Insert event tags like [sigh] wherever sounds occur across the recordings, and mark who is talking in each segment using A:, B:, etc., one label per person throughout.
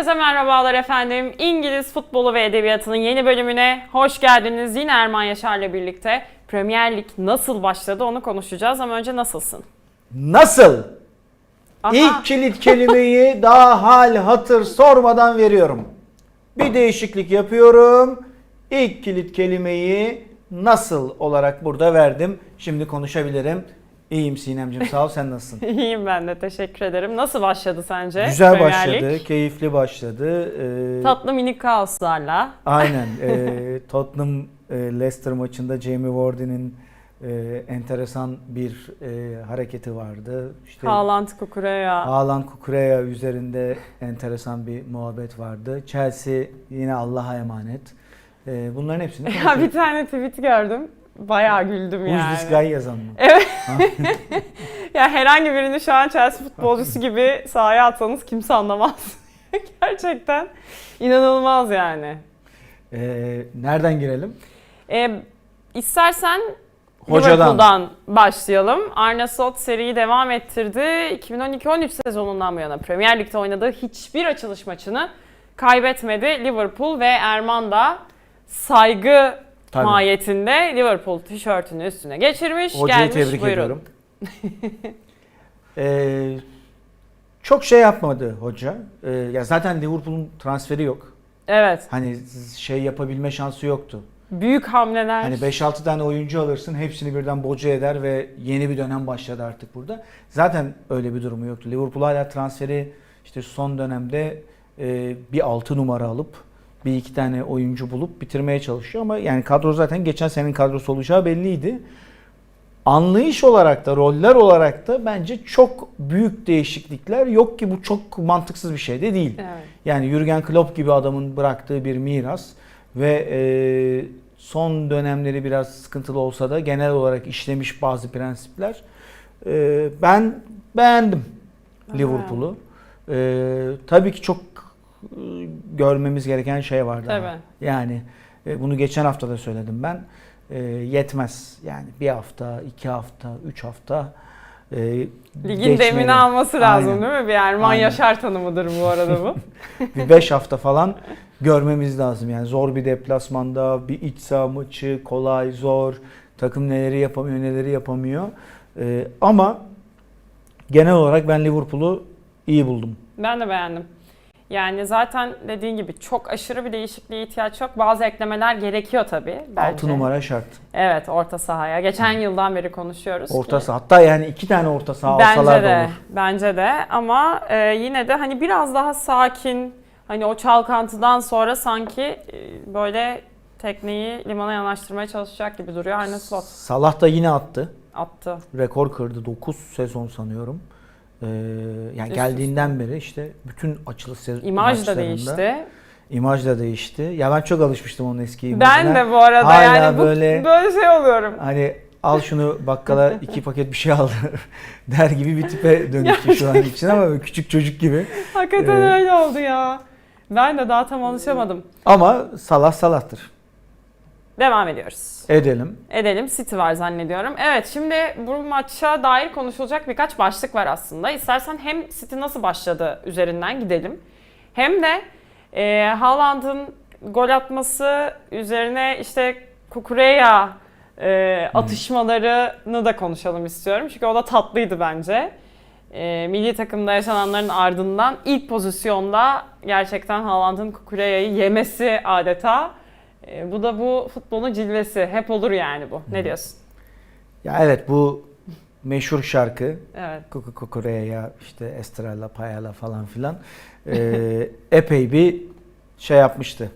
A: Herkese merhabalar efendim. İngiliz futbolu ve edebiyatının yeni bölümüne hoş geldiniz. Yine Erman Yaşar'la birlikte Premier Lig nasıl başladı onu konuşacağız ama önce nasılsın?
B: Nasıl?
A: Aha,
B: İlk kilit kelimeyi [laughs] daha hal hatır sormadan veriyorum. Bir değişiklik yapıyorum. İlk kilit kelimeyi nasıl olarak burada verdim. Şimdi konuşabilirim. İyiyim Sinemciğim sağ ol sen nasılsın? [laughs]
A: iyiyim ben de teşekkür ederim. Nasıl başladı sence?
B: Güzel
A: Premier
B: başladı, keyifli başladı. Ee,
A: Tatlı minik kaoslarla.
B: Aynen. [laughs] Ee, Tottenham e, Leicester maçında Jamie Vardy'nin e, enteresan bir e, hareketi vardı. İşte
A: Haaland Kukureya.
B: Haaland Kukureya üzerinde enteresan bir muhabbet vardı. Chelsea yine Allah'a emanet. Ee, bunların hepsini [laughs]
A: Ya bir tane tweet gördüm. Bayağı güldüm
B: Who's
A: yani.
B: this guy yazan mı?
A: Evet. [laughs] ya herhangi birini şu an Chelsea futbolcusu gibi sahaya atsanız kimse anlamaz. [laughs] Gerçekten inanılmaz yani.
B: Ee, nereden girelim?
A: Ee, istersen
B: Hocadan.
A: Liverpool'dan başlayalım. Arne Slot seriyi devam ettirdi. 2012-13 sezonundan bu yana Premier Lig'de oynadığı hiçbir açılış maçını kaybetmedi. Liverpool ve Erman da saygı
B: Tabii.
A: mahiyetinde Liverpool tişörtünü üstüne geçirmiş.
B: Hocayı
A: gelmiş,
B: tebrik
A: buyurun.
B: ediyorum. [laughs] Ee, çok şey yapmadı hoca. Ee, ya zaten Liverpool'un transferi yok.
A: Evet.
B: Hani şey yapabilme şansı yoktu.
A: Büyük hamleler.
B: Hani 5-6 tane oyuncu alırsın hepsini birden boca eder ve yeni bir dönem başladı artık burada. Zaten öyle bir durumu yoktu. Liverpool hala transferi işte son dönemde e, bir 6 numara alıp bir iki tane oyuncu bulup bitirmeye çalışıyor ama yani kadro zaten geçen senenin kadrosu olacağı belliydi. Anlayış olarak da roller olarak da bence çok büyük değişiklikler yok ki bu çok mantıksız bir şey de değil.
A: Evet.
B: Yani Jurgen Klopp gibi adamın bıraktığı bir miras ve e, son dönemleri biraz sıkıntılı olsa da genel olarak işlemiş bazı prensipler. E, ben beğendim. Liverpool'u. E, tabii ki çok görmemiz gereken şey var daha.
A: Tabii.
B: Yani e, bunu geçen hafta da söyledim ben. E, yetmez. Yani bir hafta, iki hafta, üç hafta e,
A: Ligin
B: geçmeli.
A: demini alması lazım
B: Aynen.
A: değil mi? Bir Erman
B: Aynen.
A: Yaşar tanımıdır bu arada bu. [laughs]
B: bir 5 hafta falan görmemiz lazım. Yani zor bir deplasmanda, bir iç saha maçı, kolay, zor. Takım neleri yapamıyor, neleri yapamıyor. Ee, ama genel olarak ben Liverpool'u iyi buldum.
A: Ben de beğendim. Yani zaten dediğin gibi çok aşırı bir değişikliğe ihtiyaç yok. Bazı eklemeler gerekiyor tabii. Bence.
B: 6 numara şart.
A: Evet orta sahaya. Geçen yıldan beri konuşuyoruz.
B: Orta
A: ki.
B: saha. Hatta yani iki tane orta saha
A: Bence
B: alsalar da
A: de.
B: olur.
A: Bence de ama e, yine de hani biraz daha sakin hani o çalkantıdan sonra sanki e, böyle tekneyi limana yanaştırmaya çalışacak gibi duruyor. Arne Slot
B: Salah da yine attı.
A: attı.
B: Rekor kırdı. 9 sezon sanıyorum. Ee, yani geldiğinden beri işte bütün açılış sezon
A: İmaj da değişti.
B: İmaj da değişti. Ya ben çok alışmıştım onun eski imajına.
A: Ben de bu arada
B: Hala
A: yani bu,
B: böyle-
A: böyle şey oluyorum.
B: Hani al şunu bakkala [laughs] iki paket bir şey al [laughs] der gibi bir tipe dönüştü şu an için ama küçük çocuk gibi.
A: Hakikaten
B: Evet.
A: öyle oldu ya. Ben de daha tam alışamadım.
B: Ama Salah Salah'tır.
A: Devam ediyoruz.
B: Edelim.
A: Edelim. City var zannediyorum. Evet şimdi bu maça dair konuşulacak birkaç başlık var aslında. İstersen hem City nasıl başladı üzerinden gidelim. Hem de e, Haaland'ın gol atması üzerine işte Kukureya e, atışmalarını da konuşalım istiyorum. Çünkü o da tatlıydı bence. E, milli takımda yaşananların ardından ilk pozisyonda gerçekten Haaland'ın Kukureya'yı yemesi adeta. E, bu da bu futbolun cilvesi. Hep olur yani bu. Ne diyorsun?
B: Ya evet bu meşhur şarkı
A: Evet.
B: Kuku Kukureya işte Estrella Payala falan filan ee, [laughs] epey bir şey yapmıştı.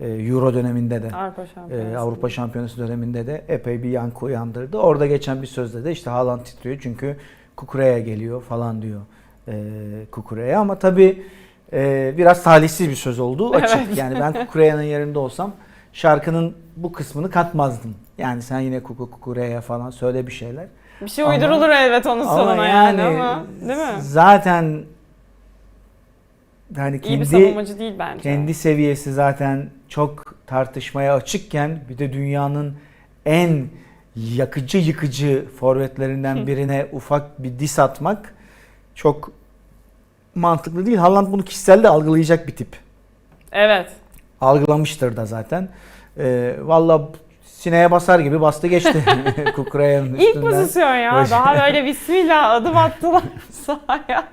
B: Ee, Euro döneminde de.
A: Avrupa
B: Ee,
A: Şampiyonası.
B: Avrupa Şampiyonası döneminde de epey bir yankı uyandırdı. Orada geçen bir sözde de işte Haaland titriyor çünkü Kukureya geliyor falan diyor e, Kukureya. Ama tabii e, biraz talihsiz bir söz oldu açık.
A: Evet.
B: Yani ben [laughs] Kukureya'nın yerinde olsam şarkının bu kısmını katmazdım. Yani sen yine Kuku Kukureya falan söyle bir şeyler.
A: Bir şey
B: Ama-
A: uydurulur elbet onun sonuna yani, ama değil mi?
B: Zaten hani
A: İyi bir
B: kendi
A: savunmacı değil bence.
B: kendi seviyesi zaten çok tartışmaya açıkken bir de dünyanın en yakıcı yıkıcı forvetlerinden [laughs] birine ufak bir dis atmak çok mantıklı değil. Haaland bunu kişisel de algılayacak bir tip.
A: Evet.
B: Algılamıştır da zaten. Ee, Valla sineye basar gibi bastı geçti [laughs] [laughs] Kukuraya'nın
A: İlk
B: üstünden.
A: pozisyon ya.
B: Baş-
A: Daha böyle [laughs] bismillah adım attılar sahaya.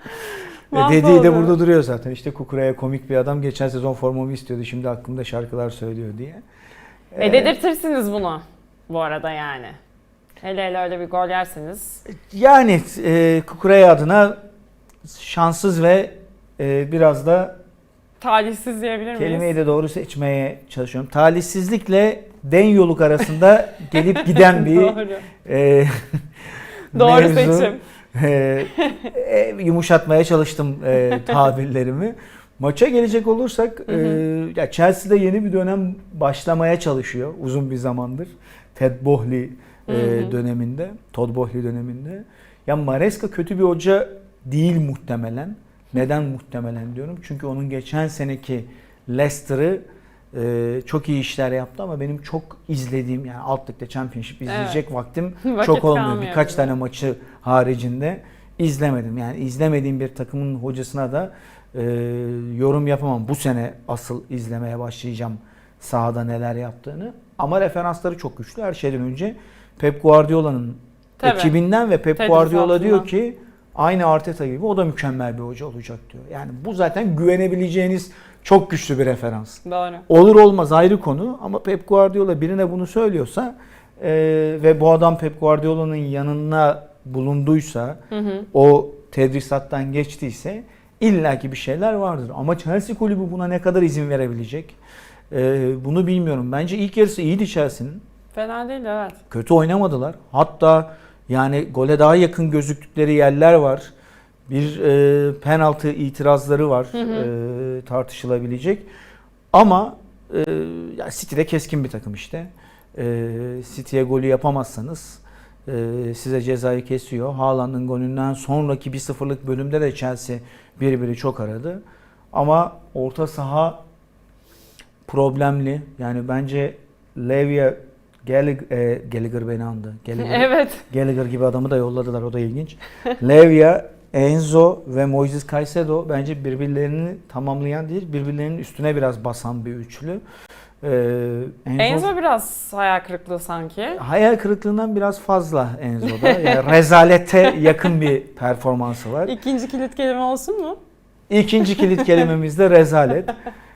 B: E, dediği de burada duruyor zaten. İşte Kukuraya komik bir adam. Geçen sezon formamı istiyordu. Şimdi hakkımda şarkılar söylüyor diye.
A: E
B: Ee,
A: dedirtirsiniz bunu bu arada yani. Hele hele öyle bir gol yerseniz.
B: Yani e, Kukuraya adına şanssız ve e, biraz da
A: Talihsiz diyebilir miyiz?
B: kelimeyi de doğru seçmeye çalışıyorum. Talihsizlikle den yoluk arasında [laughs] gelip giden bir [laughs]
A: Doğru.
B: e, [laughs]
A: Doğru
B: mevzu.
A: seçim.
B: E, e, yumuşatmaya çalıştım e, tabirlerimi. Maça gelecek olursak e, ya Chelsea'de yeni bir dönem başlamaya çalışıyor uzun bir zamandır. Ted Bohley e, döneminde, Todd Bohley döneminde. Ya Maresca kötü bir hoca değil muhtemelen. Neden muhtemelen diyorum? Çünkü onun geçen seneki Leicester'ı e, çok iyi işler yaptı ama benim çok izlediğim yani alt ligde Championship izleyecek vaktim [laughs]
A: Vakit
B: çok olmuyor. Birkaç tane maçı haricinde izlemedim. Yani izlemediğim bir takımın hocasına da e, yorum yapamam. Bu sene asıl izlemeye başlayacağım sahada neler yaptığını. Ama referansları çok güçlü. Her şeyden önce Pep Guardiola'nın ekibinden ve Pep. Guardiola diyor ki aynı Arteta gibi o da mükemmel bir hoca olacak diyor. Yani bu zaten güvenebileceğiniz çok güçlü bir referans.
A: Doğru.
B: Olur olmaz ayrı konu ama Pep Guardiola birine bunu söylüyorsa e, ve bu adam Pep Guardiola'nın yanına bulunduysa
A: Hı hı.
B: o tedrisattan geçtiyse illaki bir şeyler vardır. Ama Chelsea kulübü buna ne kadar izin verebilecek? E, bunu bilmiyorum. Bence ilk yarısı iyiydi Chelsea'nin.
A: Fena değil evet.
B: Kötü oynamadılar. Hatta yani gole daha yakın gözüktükleri yerler var. Bir e, penaltı itirazları var
A: Hı hı.
B: e, tartışılabilecek. Ama e, ya City de keskin bir takım işte. E, City'ye golü yapamazsanız e, size cezayı kesiyor. Haaland'ın golünden sonraki 1-0'lık bölümde de Chelsea biri çok aradı. Ama orta saha problemli. Yani bence Levia Gallagher, e, Gallagher beni andı. Gallagher, [laughs]
A: Evet.
B: Gallagher gibi adamı da yolladılar. O da ilginç. [laughs] Levia, Enzo ve Moises Caicedo bence birbirlerini tamamlayan değil, birbirlerinin üstüne biraz basan bir üçlü. Ee, Enzo,
A: Enzo biraz hayal kırıklığı sanki.
B: hayal kırıklığından biraz fazla Enzo'da. Yani [laughs] rezalete yakın bir performansı var.
A: İkinci kilit kelime olsun mu?
B: İkinci kilit kelimemiz de rezalet.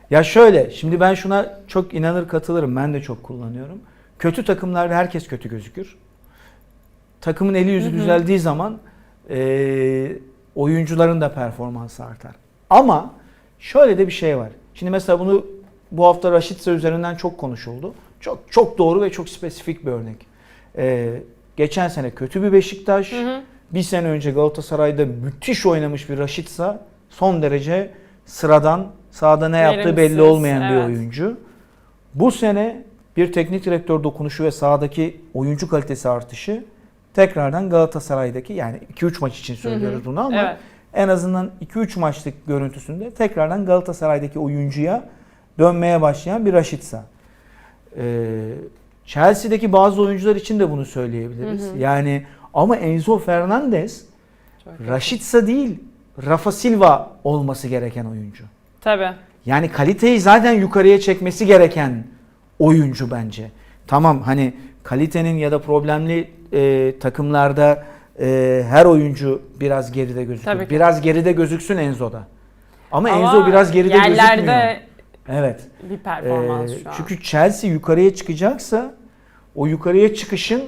B: Ya şöyle, şimdi ben şuna çok inanır katılırım. Ben de çok kullanıyorum. Kötü takımlarda herkes kötü gözükür. Takımın eli yüzü
A: Hı hı.
B: düzeldiği zaman e, oyuncuların da performansı artar. Ama şöyle de bir şey var. Şimdi mesela bunu bu hafta Raşitsa üzerinden çok konuşuldu. Çok çok doğru ve çok spesifik bir örnek. E, geçen sene kötü bir Beşiktaş,
A: Hı hı.
B: bir sene önce Galatasaray'da müthiş oynamış bir Raşitsa son derece sıradan sahada ne yaptığı belli
A: Verimsiz,
B: olmayan bir
A: evet.
B: oyuncu. Bu sene bir teknik direktör dokunuşu ve sahadaki oyuncu kalitesi artışı tekrardan Galatasaray'daki yani 2-3 maç için söylüyoruz
A: Hı hı.
B: bunu ama
A: Evet.
B: en azından 2-3 maçlık görüntüsünde tekrardan Galatasaray'daki oyuncuya dönmeye başlayan bir Raşitsa. Ee, Chelsea'deki bazı oyuncular için de bunu söyleyebiliriz.
A: Hı hı.
B: Yani ama Enzo Fernandez. Raşitsa değil, Rafa Silva olması gereken oyuncu.
A: Tabii.
B: Yani kaliteyi zaten yukarıya çekmesi gereken oyuncu bence. Tamam hani kalitenin ya da problemli e, takımlarda e, her oyuncu biraz geride
A: ki.
B: Biraz geride gözüksün Enzo'da. Ama,
A: Ama
B: Enzo biraz geride
A: yerlerde
B: gözükmüyor. Evet.
A: bir performans
B: Ee,
A: şu an.
B: çünkü Chelsea yukarıya çıkacaksa o yukarıya çıkışın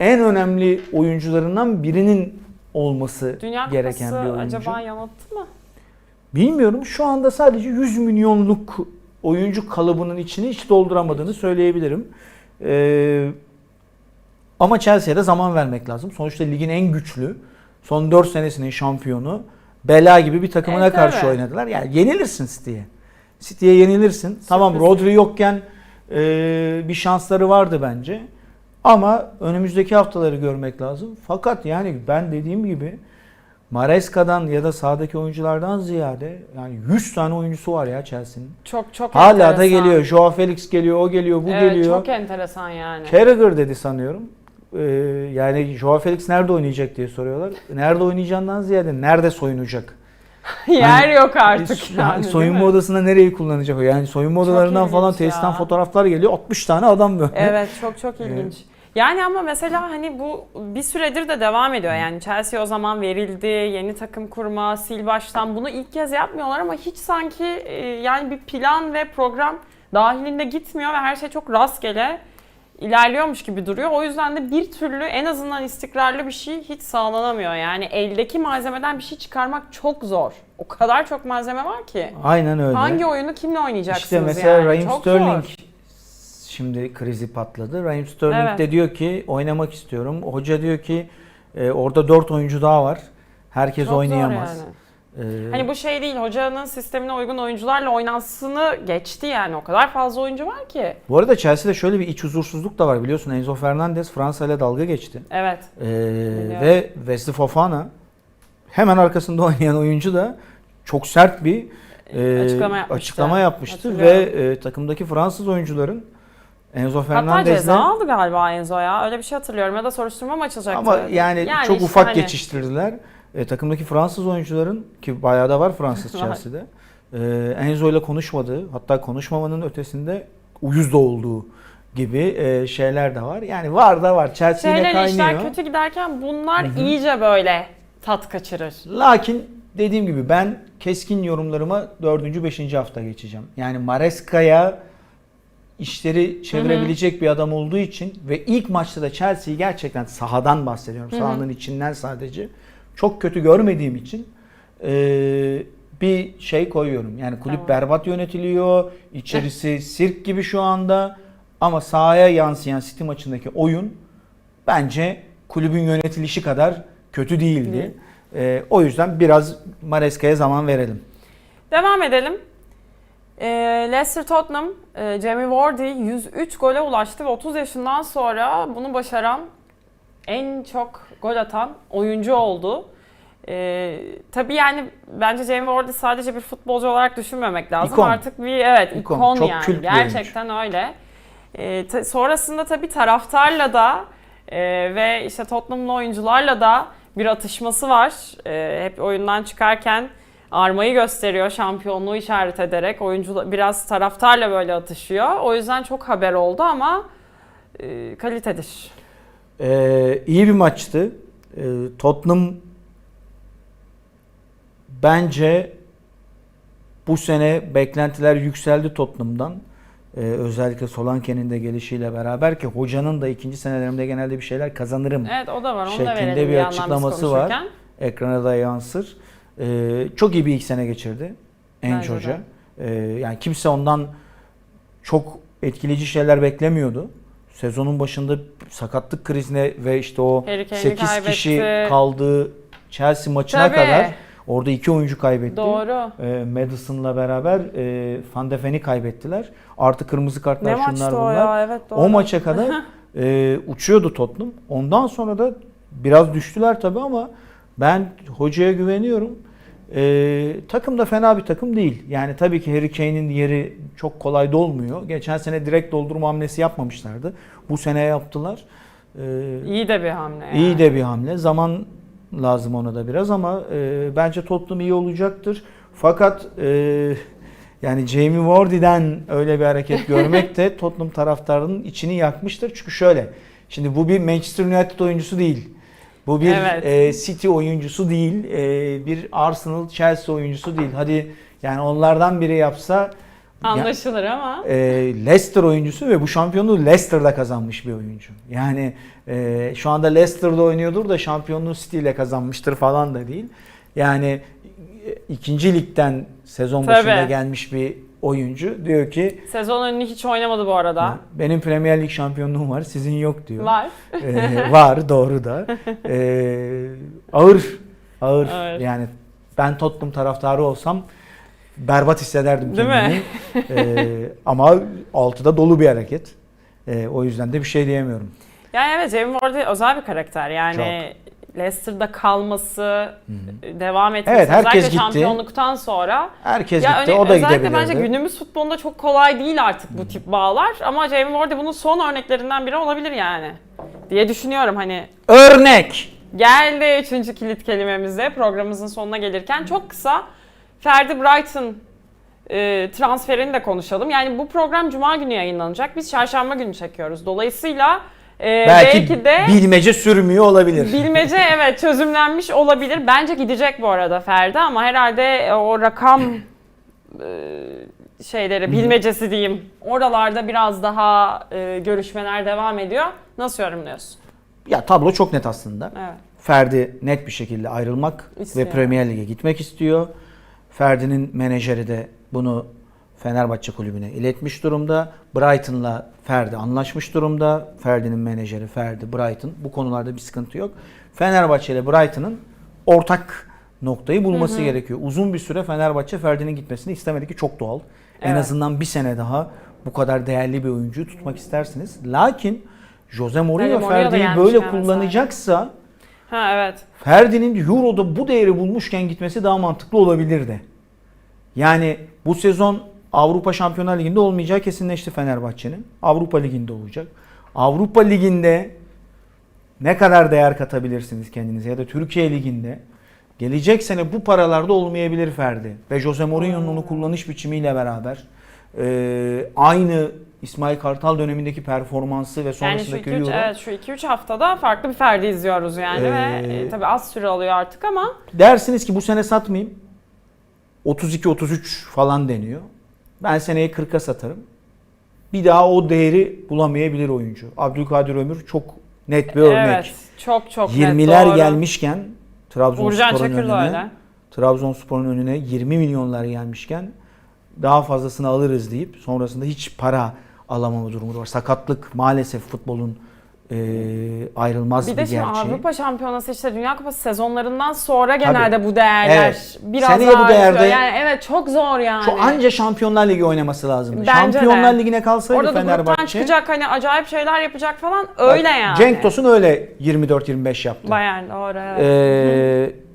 B: en önemli oyuncularından birinin olması
A: Dünya
B: gereken bir oyuncu.
A: acaba yanılttı mı?
B: Bilmiyorum. Şu anda sadece 100 milyonluk oyuncu kalıbının içini hiç dolduramadığını söyleyebilirim. Ee, ama Chelsea'ye de zaman vermek lazım. Sonuçta ligin en güçlü, son 4 senesinin şampiyonu, bela gibi bir takımına
A: E,
B: karşı
A: tabii.
B: oynadılar. Yani yenilirsin City'ye. City'ye yenilirsin. Tamam Rodri yokken e, bir şansları vardı bence. Ama önümüzdeki haftaları görmek lazım. Fakat yani ben dediğim gibi Maresca'dan ya da sahadaki oyunculardan ziyade yani 100 tane oyuncusu var ya Chelsea'nin.
A: Çok çok
B: Hala da
A: enteresan.
B: geliyor. Joao Felix geliyor, o geliyor, bu
A: evet,
B: geliyor.
A: Çok enteresan yani.
B: Carragher dedi sanıyorum. Ee, yani Joao Felix nerede oynayacak diye soruyorlar. Nerede oynayacağından ziyade nerede soyunacak [laughs]
A: Yer yok artık
B: Yani soyunma odasında nereyi kullanacak o? Yani soyunma odalarından falan
A: ya.
B: tesisten fotoğraflar geliyor. 60 tane adam böyle.
A: Evet çok çok ilginç. Yani ama mesela hani bu bir süredir de devam ediyor. Yani Chelsea o zaman verildi, yeni takım kurma, sil baştan bunu ilk kez yapmıyorlar ama hiç sanki e, yani bir plan ve program dahilinde gitmiyor ve her şey çok rastgele ilerliyormuş gibi duruyor. O yüzden de bir türlü en azından istikrarlı bir şey hiç sağlanamıyor. Yani eldeki malzemeden bir şey çıkarmak çok zor. O kadar çok malzeme var ki.
B: Aynen öyle.
A: Hangi oyunu kimle oynayacaksınız
B: İşte mesela
A: yani?
B: Raheem Sterling
A: zor.
B: Şimdi krizi patladı. Raheem Sterling
A: Evet.
B: de diyor ki oynamak istiyorum. Hoca diyor ki e, orada 4 oyuncu daha var. Herkes
A: Çok
B: oynayamaz.
A: yani.
B: Ee,
A: Hani bu şey değil, hocanın sistemine uygun oyuncularla oynansını geçti yani. O kadar fazla oyuncu var ki.
B: Bu arada Chelsea'de şöyle bir iç huzursuzluk da var biliyorsun. Enzo Fernandez Fransa ile dalga geçti.
A: Evet.
B: Ee,
A: Biliyorum.
B: ve Wesley Fofana hemen arkasında [laughs] oynayan oyuncu da çok sert bir e,
A: Açıklama yapmıştı.
B: açıklama yapmıştı ve e, takımdaki Fransız oyuncuların Enzo
A: Hatta
B: Fernandez'le
A: ceza aldı galiba Enzo ya. Öyle bir şey hatırlıyorum ya da soruşturma mı açılacaktı?
B: ama yani, çok
A: işte
B: ufak
A: hani-
B: geçiştirdiler. E, takımdaki Fransız oyuncuların ki bayağı da var Fransız
A: Var. [laughs]
B: Chelsea'de. E, Enzo ile konuşmadığı hatta konuşmamanın ötesinde uyuz da olduğu gibi e, şeyler de var. Yani var da var. Chelsea yine
A: Şeyler işler
B: kaynıyor.
A: kötü giderken bunlar iyice böyle tat kaçırır.
B: Lakin dediğim gibi ben keskin yorumlarıma 4. 5. hafta geçeceğim. Yani Mareska'ya işleri çevirebilecek bir adam olduğu için ve ilk maçta da Chelsea'yi gerçekten sahadan bahsediyorum.
A: Hı hı.
B: Sahanın içinden sadece. Çok kötü görmediğim için eee, bir şey koyuyorum. Yani kulüp
A: Tamam.
B: berbat yönetiliyor. İçerisi [laughs] sirk gibi şu anda. Ama sahaya yansıyan City maçındaki oyun bence kulübün yönetilişi kadar kötü değildi.
A: Değil.
B: Ee, o yüzden biraz Mareska'ya zaman verelim.
A: Devam edelim. Ee, Leicester Tottenham, e, Jamie Vardy 103 gole ulaştı ve 30 yaşından sonra bunu başaran en çok gol atan oyuncu oldu. Ee, tabii yani bence Jamie Vardy sadece bir futbolcu olarak düşünmemek lazım.
B: İkon.
A: Artık bir evet
B: İkon.
A: ikon,
B: Çok
A: yani.
B: kült
A: Gerçekten öyle. Ee, ta- sonrasında tabii taraftarla da e, ve işte Tottenham'lı oyuncularla da bir atışması var. E, hep oyundan çıkarken armayı gösteriyor şampiyonluğu işaret ederek. Oyuncu biraz taraftarla böyle atışıyor. O yüzden çok haber oldu ama e, kalitedir.
B: Ee, iyi bir maçtı. Ee, Tottenham bence bu sene beklentiler yükseldi Tottenham'dan. Ee, özellikle Solanke'nin de gelişiyle beraber ki hocanın da ikinci senelerimde genelde bir şeyler kazanırım
A: Evet o da var. Onu da
B: Şeklinde
A: verelim
B: bir açıklaması var. ekrana da yansır. Ee, çok iyi bir ilk sene geçirdi Enç. Hoca. Ee, yani kimse ondan çok etkileyici şeyler beklemiyordu. Sezonun başında sakatlık krizine ve işte o
A: Harry Kane'i
B: 8 kişi kaldığı Chelsea maçına
A: Tabii.
B: kadar orada iki oyuncu kaybetti.
A: Doğru.
B: Ee, Madison'la beraber e, Van de Ven'i kaybettiler. Artı kırmızı kartlar
A: Ne
B: şunlar
A: maçtı o
B: bunlar.
A: ya? Evet doğru.
B: O maça kadar [laughs] e, uçuyordu Tottenham. Ondan sonra da biraz düştüler tabii ama ben hocaya güveniyorum. E, takım da fena bir takım değil. Yani tabii ki Harry Kane'in yeri çok kolay dolmuyor. Geçen sene direkt doldurma hamlesi yapmamışlardı. Bu sene yaptılar. E,
A: İyi de bir hamle. Yani.
B: İyi de bir hamle. Zaman lazım ona da biraz ama e, bence Tottenham iyi olacaktır. Fakat e, yani Jamie Vardy'den öyle bir hareket [laughs] görmek de Tottenham taraftarının içini yakmıştır. Çünkü şöyle, şimdi bu bir Manchester United oyuncusu değil. Bu bir
A: Evet.
B: e, City oyuncusu değil, e, bir Arsenal, Chelsea oyuncusu değil. Hadi yani onlardan biri yapsa ya-
A: Anlaşılır ama.
B: e, Leicester oyuncusu ve bu şampiyonluğu Leicester'da kazanmış bir oyuncu. Yani e, şu anda Leicester'da oynuyordur da şampiyonluğu City ile kazanmıştır falan da değil. Yani e, ikinci ligden sezon
A: Tabii.
B: başında gelmiş bir oyuncu diyor ki
A: Sezon önünü hiç oynamadı bu arada.
B: benim Premier Lig şampiyonluğum var sizin yok diyor.
A: Var. [laughs]
B: E, var doğru da. E, ağır ağır
A: Evet.
B: yani ben Tottenham taraftarı olsam berbat hissederdim
A: Değil
B: kendimi.
A: mi? [laughs]
B: Ee, ama altıda dolu bir hareket. Ee, o yüzden de bir şey diyemiyorum.
A: Yani evet Jamie Vardy özel bir karakter. Yani Leicester'da kalması, devam etmesi
B: Evet, herkes
A: özellikle
B: gitti.
A: şampiyonluktan sonra.
B: Herkes
A: ya
B: gitti.
A: öne-
B: o da
A: özellikle
B: gidebilirdi.
A: bence günümüz futbolunda çok kolay değil artık bu tip bağlar ama Jamie Vardy bunun son örneklerinden biri olabilir yani diye düşünüyorum hani.
B: Örnek.
A: Geldi üçüncü kilit kelimemize programımızın sonuna gelirken çok kısa Ferdi Brighton e, transferini de konuşalım. Yani bu program Cuma günü yayınlanacak. Biz çarşamba günü çekiyoruz. Dolayısıyla e,
B: Belki,
A: belki, de
B: bilmece sürmüyor olabilir.
A: bilmece evet çözümlenmiş olabilir. Bence gidecek bu arada Ferdi ama herhalde o rakam e, şeyleri bilmecesi diyeyim. Oralarda biraz daha e, görüşmeler devam ediyor. Nasıl yorumluyorsun?
B: ya tablo çok net aslında.
A: Evet.
B: Ferdi net bir şekilde ayrılmak
A: İstiyor.
B: ve Premier Lig'e gitmek istiyor. Ferdi'nin menajeri de bunu Fenerbahçe kulübüne iletmiş durumda. Brighton'la Ferdi anlaşmış durumda. Ferdi'nin menajeri Ferdi, Brighton. Bu konularda bir sıkıntı yok. Fenerbahçe ile Brighton'ın ortak noktayı bulması gerekiyor. Uzun bir süre Fenerbahçe Ferdi'nin gitmesini istemedi ki çok doğal. En
A: Evet.
B: azından bir sene daha bu kadar değerli bir oyuncuyu tutmak istersiniz. Lakin Jose Mourinho
A: da
B: Ferdi'yi böyle kullanacaksa
A: Ha evet.
B: Ferdi'nin Euro'da bu değeri bulmuşken gitmesi daha mantıklı olabilirdi. Yani bu sezon Avrupa Şampiyonlar Ligi'nde olmayacağı kesinleşti Fenerbahçe'nin. Avrupa Ligi'nde olacak. Avrupa Ligi'nde ne kadar değer katabilirsiniz kendinize ya da Türkiye Ligi'nde gelecek sene bu paralarda olmayabilir Ferdi. Ve Jose Mourinho'nun onu kullanış biçimiyle beraber e, aynı İsmail Kartal dönemindeki performansı ve
A: Yani şu
B: sonrasındaki
A: 2-3
B: Euro
A: evet şu 2-3 haftada farklı bir Ferdi izliyoruz yani ve
B: Ee,
A: e, tabii az süre alıyor artık ama
B: Dersiniz ki bu sene satmayayım. 32-33 falan deniyor. Ben seneye 40'a satarım. Bir daha o değeri bulamayabilir oyuncu. Abdülkadir Ömür çok net bir örnek.
A: evet çok çok net
B: 20'ler
A: doğru.
B: gelmişken Trabzonspor'un önüne,
A: öyle.
B: Trabzonspor'un önüne 20 milyonlar gelmişken daha fazlasını alırız deyip sonrasında hiç para alamama durumu var. Sakatlık maalesef futbolun e, ayrılmaz bir,
A: Bir de şimdi
B: gerçeği.
A: Avrupa Şampiyonası işte Dünya Kupası sezonlarından sonra genelde bu değerler
B: Evet.
A: biraz
B: Seneye bu
A: daha
B: değerde-
A: artıyor. Yani evet çok zor yani.
B: Şu anca Şampiyonlar Ligi oynaması.
A: Bence
B: Şampiyonlar
A: de.
B: Ligi'ne kalsaydı
A: Orada da gruptan
B: Fenerbahçe.
A: çıkacak hani acayip şeyler yapacak falan öyle yani.
B: Cenk Tosun öyle 24-25 yaptı.
A: Bayern doğru evet.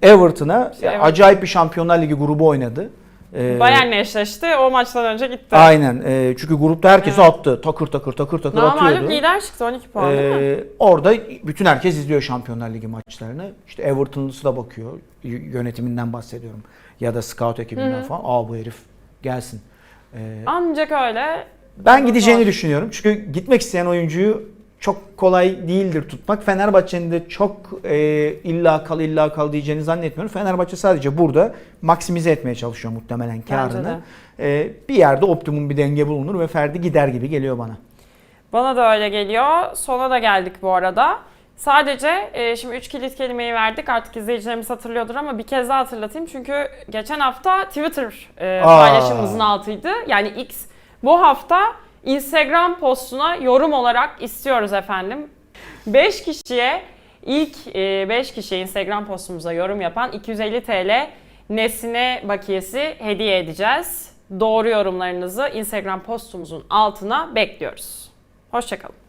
B: Ee, Everton'a
A: İşte Everton.
B: acayip bir Şampiyonlar Ligi grubu oynadı. Ee,
A: Bayern'le eşleşti o maçtan önce gitti.
B: Aynen. Ee, çünkü grupta herkesi
A: Evet.
B: attı. Takır takır takır takır
A: Normalde
B: atıyordu.
A: lider çıktı 12 puan değil mi?
B: Ee, orada bütün herkes izliyor Şampiyonlar Ligi maçlarını. İşte Everton'lısı da bakıyor. Yönetiminden bahsediyorum. Ya da scout ekibinden falan. Aa bu herif gelsin. Ee,
A: Ancak öyle.
B: Ben gideceğini düşünüyorum. çünkü gitmek isteyen oyuncuyu çok kolay değildir tutmak. Fenerbahçe'nin de çok e, illa kal illa kal diyeceğini zannetmiyorum. Fenerbahçe sadece burada maksimize etmeye çalışıyor muhtemelen karını. E, bir yerde optimum bir denge bulunur ve Ferdi gider gibi geliyor bana.
A: Bana da öyle geliyor. Sona da geldik bu arada. Sadece e, şimdi 3 kilit kelimeyi verdik. Artık izleyicilerimiz hatırlıyordur ama bir kez daha hatırlatayım. Çünkü geçen hafta Twitter e, paylaşımımızın altıydı. Yani X. Bu hafta Instagram postuna yorum olarak istiyoruz efendim. 5 kişiye ilk 5 kişiye Instagram postumuza yorum yapan 250 TL nesine bakiyesi hediye edeceğiz. Doğru yorumlarınızı Instagram postumuzun altına bekliyoruz. Hoşçakalın.